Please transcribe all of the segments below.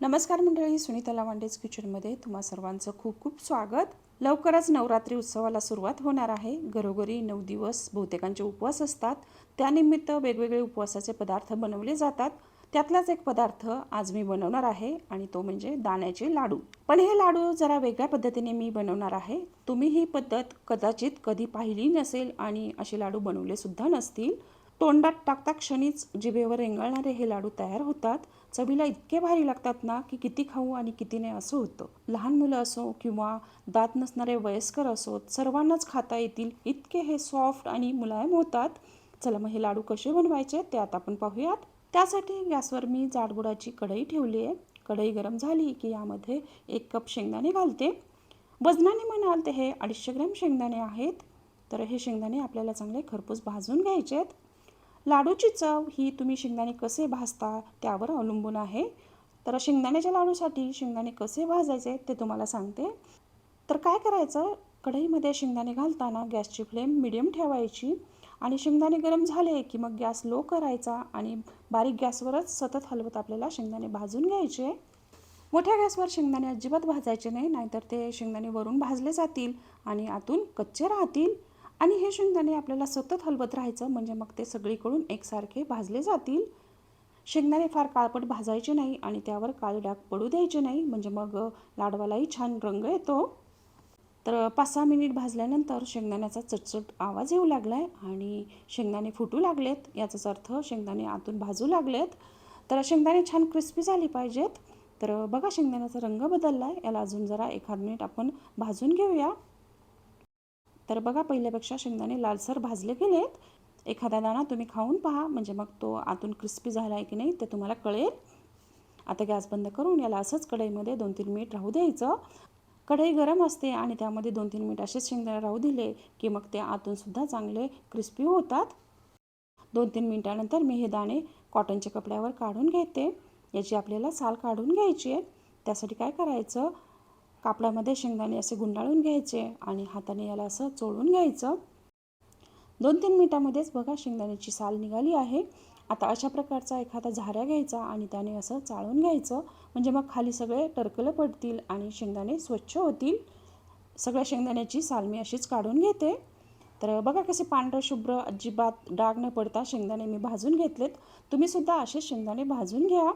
नमस्कार मंडळी सुनीता लावांडेज किचनमध्ये तुम्हा सर्वांचं खूप खूप स्वागत. लवकरच नवरात्री उत्सवाला सुरुवात होणार आहे. घरोघरी नऊ दिवस बहुतेकांचे उपवास असतात. त्यानिमित्त वेगवेगळे उपवासाचे पदार्थ बनवले जातात. त्यातलाच एक पदार्थ आज मी बनवणार आहे आणि तो म्हणजे दाण्याचे लाडू. पण हे लाडू जरा वेगळ्या पद्धतीने मी बनवणार आहे. तुम्ही ही पद्धत कदाचित कधी पाहिली नसेल आणि असे लाडू बनवले सुद्धा नसतील. तोंडात टाकता क्षणीच जिभेवर रेंगाळणारे हे लाडू तयार होतात. चवीला इतके भारी लागतात ना की किती खाऊ आणि किती नाही असं होतं. लहान मुलं असो किंवा दात नसणारे वयस्कर असोत सर्वांनाच खाता येतील इतके हे सॉफ्ट आणि मुलायम होतात. चला मग हे लाडू कसे बनवायचे ते आता आपण पाहूयात. त्यासाठी गॅसवर मी जाडगुडाची कढई ठेवली आहे. कढई गरम झाली की यामध्ये एक कप शेंगदाणे घालते. वजनाने म्हणाल ते हे अडीचशे ग्रॅम शेंगदाणे आहेत. तर हे शेंगदाणे आपल्याला चांगले खरपूस भाजून घ्यायचे आहेत लाडूची चव ही तुम्ही शेंगदाणे कसे भाजता त्यावर अवलंबून आहे. तर शेंगदाण्याच्या लाडूसाठी शेंगदाणे कसे भाजायचे ते तुम्हाला सांगते. तर काय करायचं कढईमध्ये शेंगदाणे घालताना गॅसची फ्लेम मिडियम ठेवायची आणि शेंगदाणे गरम झाले की मग गॅस लो करायचा आणि बारीक गॅसवरच सतत हलवत आपल्याला शेंगदाणे भाजून घ्यायचे. मोठ्या गॅसवर शेंगदाणे अजिबात भाजायचे नाही नाहीतर ते शेंगदाणे वरून भाजले जातील आणि आतून कच्चे राहतील. आणि हे शेंगदाणे आपल्याला सतत हलवत राहायचं म्हणजे मग ते सगळीकडून एकसारखे भाजले जातील. शेंगदाणे फार काळपट भाजायचे नाही आणि त्यावर काळे डाग पडू द्यायचे नाही म्हणजे मग लाडवालाही छान रंग येतो. तर पाच सहा मिनिट भाजल्यानंतर शेंगदाण्याचा चटचट आवाज येऊ लागला आहे आणि शेंगदाणे फुटू लागलेत याचाच अर्थ शेंगदाणे आतून भाजू लागलेत. तर शेंगदाणे छान क्रिस्पी झाली पाहिजेत. तर बघा शेंगदाण्याचा रंग बदलला आहे याला अजून जरा एखाद मिनिट आपण भाजून घेऊया. तर बघा पहिल्यापेक्षा शेंगदाणे लालसर भाजले गेलेत. एखादा दाणा तुम्ही खाऊन पहा म्हणजे मग तो आतून क्रिस्पी झाला आहे की नाही ते तुम्हाला कळेल. आता गॅस बंद करून याला असंच कढईमध्ये दोन तीन मिनिट राहू द्यायचं. कढई गरम असते आणि त्यामध्ये दोन तीन मिनिट असेच शेंगदाणे राहू दिले की मग ते आतूनसुद्धा चांगले क्रिस्पी होतात. दोन तीन मिनटानंतर मी हे दाणे कॉटनच्या कपड्यावर काढून घेते. याची आपल्याला साल काढून घ्यायची आहे. त्यासाठी काय करायचं? कापडामध्ये शेंगदाणे असे गुंडाळून घ्यायचे आणि हाताने याला असं चोळून घ्यायचं. दोन तीन मिनिटामध्येच बघा शेंगदाण्याची साल निघाली आहे. आता अशा प्रकारचा एखादा झाऱ्या घ्यायचा आणि त्याने असं चाळून घ्यायचं. म्हणजे मग खाली सगळे टरकलं पडतील आणि शेंगदाणे स्वच्छ होतील. सगळ्या शेंगदाण्याची साल मी अशीच काढून घेते. तर बघा कसे पांढरं शुभ्र अजिबात डाग न पडता शेंगदाणे मी भाजून घेतलेत. तुम्हीसुद्धा असे शेंगदाणे भाजून घ्या.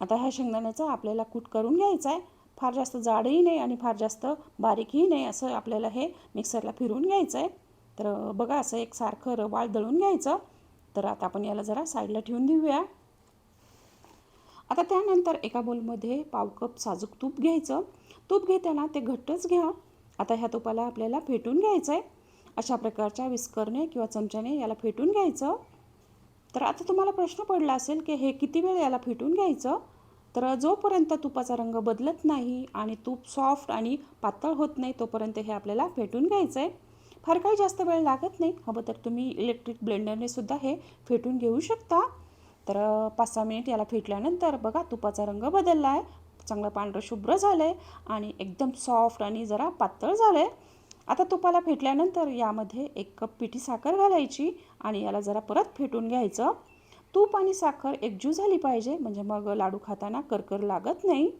आता ह्या शेंगदाण्याचा आपल्याला कूट करून घ्यायचा आहे फार जास्त जाडही नाही आणि फार जास्त बारीकही नाही असं आपल्याला हे मिक्सरला फिरून घ्यायचं आहे तर बघा असं एक सारखं रवाळ दळून घ्यायचं. तर आता आपण याला जरा साईडला ठेवून देऊया. आता त्यानंतर एका बोलमध्ये पाव कप साजूक तूप घ्यायचं. तूप घेताना ते घट्टच घ्या. आता ह्या तुपाला आपल्याला फेटून घ्यायचं आहे अशा प्रकारच्या विस्करने किंवा चमच्याने याला फेटून घ्यायचं. तर आता तुम्हाला प्रश्न पडला असेल की हे किती वेळ याला फेटून घ्यायचं? तर जोपर्यंत तुपाचा रंग बदलत नाही आणि तूप सॉफ्ट आणि पातळ होत नाही तोपर्यंत हे आपल्याला फेटून घ्यायचं आहे फार काही जास्त वेळ लागत नाही. हवं तर तुम्ही इलेक्ट्रिक ब्लेंडरने सुद्धा हे फेटून घेऊ शकता. तर पाच सहा मिनिट याला फेटल्यानंतर बघा तुपाचा रंग बदलला आहे चांगलं पांढरं शुभ्र झालं आहे आणि एकदम सॉफ्ट आणि जरा पातळ झालं आहे आता तुपाला फेटल्यानंतर यामध्ये एक कप पिठी साखर घालायची आणि याला जरा परत फेटून घ्यायचं. तूप आणि साखर एकजू झाली पाहिजे. म्हणजे मग लाडू खाताना करकर लागत नाही.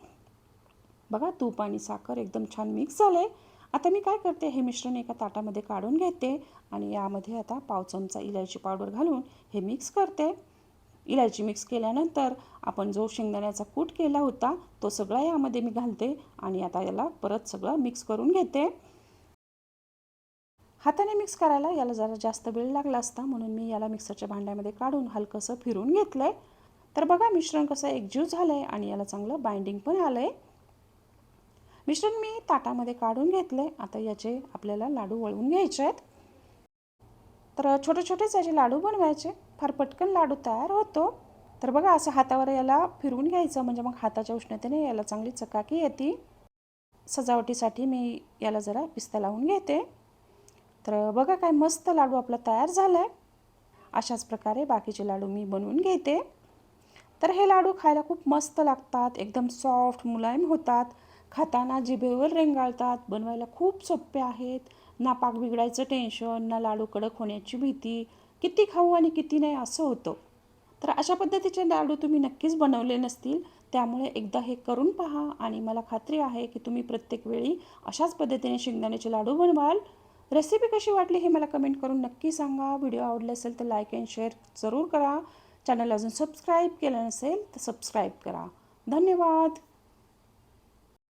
बघा तूप आणि साखर एकदम छान मिक्स झालं आहे आता मी काय करते हे मिश्रण एका ताटामध्ये काढून घेते आणि यामध्ये आता पाव चमचा इलायची पावडर घालून हे मिक्स करते. इलायची मिक्स केल्यानंतर आपण जो शेंगदाण्याचा कूट केला होता तो सगळा यामध्ये मी घालते आणि आता याला परत सगळं मिक्स करून घेते. हाताने मिक्स करायला याला जरा जास्त वेळ लागला असता म्हणून मी याला मिक्सरच्या भांड्यामध्ये काढून हलकंसं फिरून घेतलं आहे तर बघा मिश्रण कसं एकजीव झालं आहे आणि याला चांगलं बाइंडिंग पण आलं आहे मिश्रण मी ताटामध्ये काढून घेतलं आहे आता याचे आपल्याला लाडू वळवून घ्यायचे आहेत. तर छोटे छोटेच याचे लाडू बनवायचे. फार पटकन लाडू तयार होतो. तर बघा असं हातावर याला फिरवून घ्यायचं म्हणजे मग हाताच्या उष्णतेने याला चांगली चकाकी येते. सजावटीसाठी मी याला जरा पिस्ता लावून घेते. तर बघा काय मस्त लाडू आपला तयार झाला आहे अशाच प्रकारे बाकीचे लाडू मी बनवून घेते. तर हे लाडू खायला खूप मस्त लागतात एकदम सॉफ्ट मुलायम होतात. खाताना जिभेवर रेंगाळतात बनवायला खूप सोपे आहेत. ना पाक बिघडायचं टेन्शन ना लाडू कडक होण्याची भीती. किती खाऊ आणि किती नाही असं होतं. तर अशा पद्धतीचे लाडू तुम्ही नक्कीच बनवले नसतील. त्यामुळे एकदा हे करून पहा आणि मला खात्री आहे की तुम्ही प्रत्येक वेळी अशाच पद्धतीने शेंगदाण्याचे लाडू बनवाल. रेसिपी कशी वाटली हे मला कमेंट करून नक्की सांगा. व्हिडिओ आवडले असेल तर लाईक अँड शेअर जरूर करा. चॅनल अजून सबस्क्राईब केलं नसेल तर सबस्क्राईब करा. धन्यवाद.